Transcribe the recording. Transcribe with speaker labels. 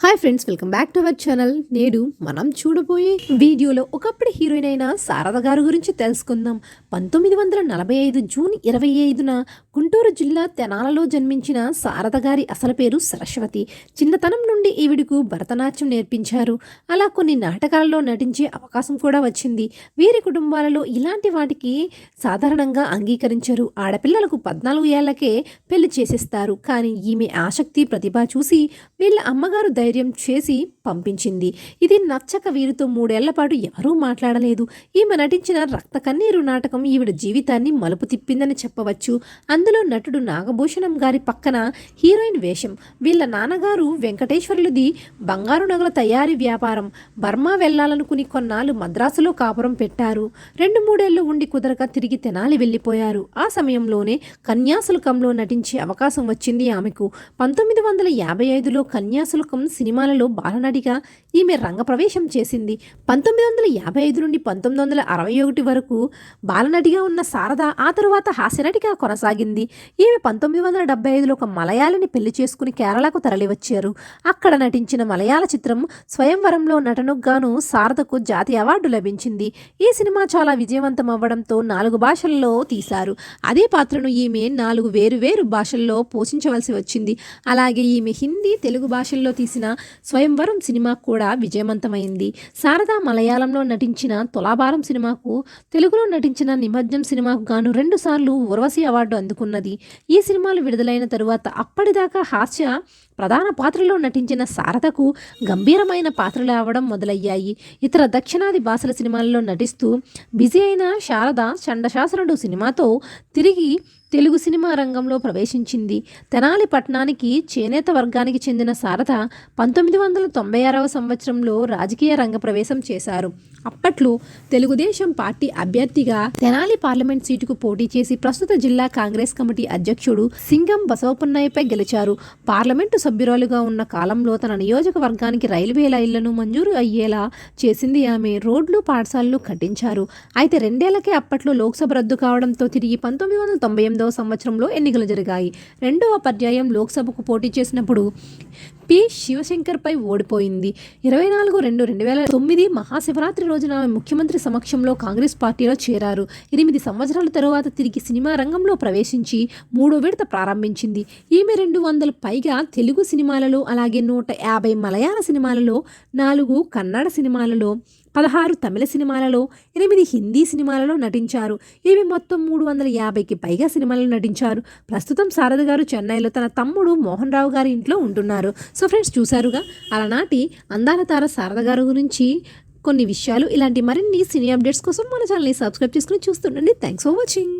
Speaker 1: hi friends welcome back to our channel నేడు మనం చూడబోయే వీడియోలో ఒకప్పుడు హీరోయిన్ అయిన శారద గారి గురించి తెలుసుకుందాం పంతొమ్మిది వందల నలభై ఐదు జూన్ ఇరవై ఐదున గుంటూరు జిల్లా తెనాలలో జన్మించిన శారద గారి అసలు పేరు సరస్వతి చిన్నతనం నుండి ఈవిడకు భరతనాట్యం నేర్పించారు అలా కొన్ని నాటకాలలో నటించే అవకాశం కూడా వచ్చింది వీరి కుటుంబాలలో ఇలాంటి వాటికి సాధారణంగా అంగీకరించరు ఆడపిల్లలకు పద్నాలుగు ఏళ్లకే పెళ్లి చేసేస్తారు కానీ ఈమె ఆసక్తి ప్రతిభ చూసి వీళ్ళ అమ్మగారు ధైర్యం చేసి పంపించింది ఇది నచ్చక వీరితో మూడేళ్ల పాటు ఎవరూ మాట్లాడలేదు ఈమె నటించిన రక్త కన్నీరు నాటకం ఈవిడ జీవితాన్ని మలుపు తిప్పిందని చెప్పవచ్చు అందులో నటుడు నాగభూషణం గారి పక్కన హీరోయిన్ వేషం వీళ్ళ నాన్నగారు వెంకటేశ్వర కోటేశ్వరులది బంగారు నగల తయారీ వ్యాపారం బర్మా వెళ్లాలనుకుని కొన్నాళ్ళు మద్రాసులో కాపురం పెట్టారు రెండు మూడేళ్లు ఉండి కుదరక తిరిగి తెనాలి వెళ్ళిపోయారు ఆ సమయంలోనే కన్యాశుల్కంలో నటించే అవకాశం వచ్చింది ఆమెకు పంతొమ్మిది వందల యాభై ఐదులో కన్యాశుల్కం సినిమాలలో బాలనడిగా ఈమె రంగప్రవేశం చేసింది పంతొమ్మిది వందల యాభై ఐదు నుండి పంతొమ్మిది వందల అరవై ఒకటి వరకు బాలనటిగా ఉన్న శారద ఆ తరువాత హాస్యనటిగా కొనసాగింది ఈమె పంతొమ్మిది వందల డెబ్బై ఐదులో ఒక మలయాళిని పెళ్లి చేసుకుని కేరళకు తరలివచ్చారు అక్కడ నటించిన మలయాళ చిత్రం స్వయంవరంలో నటనకుగాను శారదకు జాతీయ అవార్డు లభించింది ఈ సినిమా చాలా విజయవంతం అవ్వడంతో నాలుగు భాషల్లో తీశారు అదే పాత్రను ఈమె నాలుగు వేరు వేరు భాషల్లో పోషించవలసి వచ్చింది అలాగే ఈమె హిందీ తెలుగు భాషల్లో తీసిన స్వయంవరం సినిమా కూడా విజయవంతమైంది శారద మలయాళంలో నటించిన తులాభారం సినిమాకు తెలుగులో నటించిన నిమజ్జం సినిమాకు గాను రెండుసార్లు ఉర్వశి అవార్డు అందుకున్నది ఈ సినిమాలు విడుదలైన తరువాత అప్పటిదాకా హాస్య ప్రధాన పాత్రలో నటించిన నటించిన శారదకు గంభీరమైన పాత్రలు అవ్వడం మొదలయ్యాయి ఇతర దక్షిణాది భాషల సినిమాల్లో నటిస్తూ బిజీ అయిన శారద చండశాసనుడు సినిమాతో తిరిగి తెలుగు సినిమా రంగంలో ప్రవేశించింది తెనాలి పట్టణానికి చేనేత వర్గానికి చెందిన సారథ పంతొమ్మిది వందల తొంభై ఆరవ సంవత్సరంలో రాజకీయ రంగ ప్రవేశం చేశారు అప్పట్లో తెలుగుదేశం పార్టీ అభ్యర్థిగా తెనాలి పార్లమెంట్ సీటుకు పోటీ చేసి ప్రస్తుత జిల్లా కాంగ్రెస్ కమిటీ అధ్యక్షుడు సింగం బసవపున్నాయపై గెలిచారు పార్లమెంటు సభ్యురాలుగా ఉన్న కాలంలో తన నియోజకవర్గానికి రైల్వే లైన్లను మంజూరు అయ్యేలా చేసింది ఆమె రోడ్లు పాఠశాలలు కట్టించారు అయితే రెండేళ్లకే అప్పట్లో లోక్సభ రద్దు కావడంతో తిరిగి పంతొమ్మిది వందల తొంభై ఎనిమిది ఐదవ సంవత్సరంలో ఎన్నికలు జరిగాయి రెండవ పర్యాయం లోక్సభకు పోటీ చేసినప్పుడు పి శివశంకర్పై ఓడిపోయింది ఇరవై నాలుగు రెండు రెండు వేల తొమ్మిది మహాశివరాత్రి రోజున ముఖ్యమంత్రి సమక్షంలో కాంగ్రెస్ పార్టీలో చేరారు ఎనిమిది సంవత్సరాల తరువాత తిరిగి సినిమా రంగంలో ప్రవేశించి మూడో విడత ప్రారంభించింది ఈమె రెండు వందల పైగా తెలుగు సినిమాలలో అలాగే నూట యాభై మలయాళ సినిమాలలో నాలుగు కన్నడ సినిమాలలో పదహారు తమిళ సినిమాలలో ఎనిమిది హిందీ సినిమాలలో నటించారు ఇవి మొత్తం మూడు వందల యాభైకి పైగా సినిమాలలో నటించారు ప్రస్తుతం శారద గారు చెన్నైలో తన తమ్ముడు మోహన్ రావు గారి ఇంట్లో ఉంటున్నారు సో ఫ్రెండ్స్ చూశారుగా అలనాటి అందాల తార శారద గారి గురించి కొన్ని విషయాలు ఇలాంటి మరిన్ని సినీ అప్డేట్స్ కోసం మన ఛానల్ని సబ్స్క్రైబ్ చేసుకుని చూస్తుండండి థ్యాంక్స్ ఫర్ వాచింగ్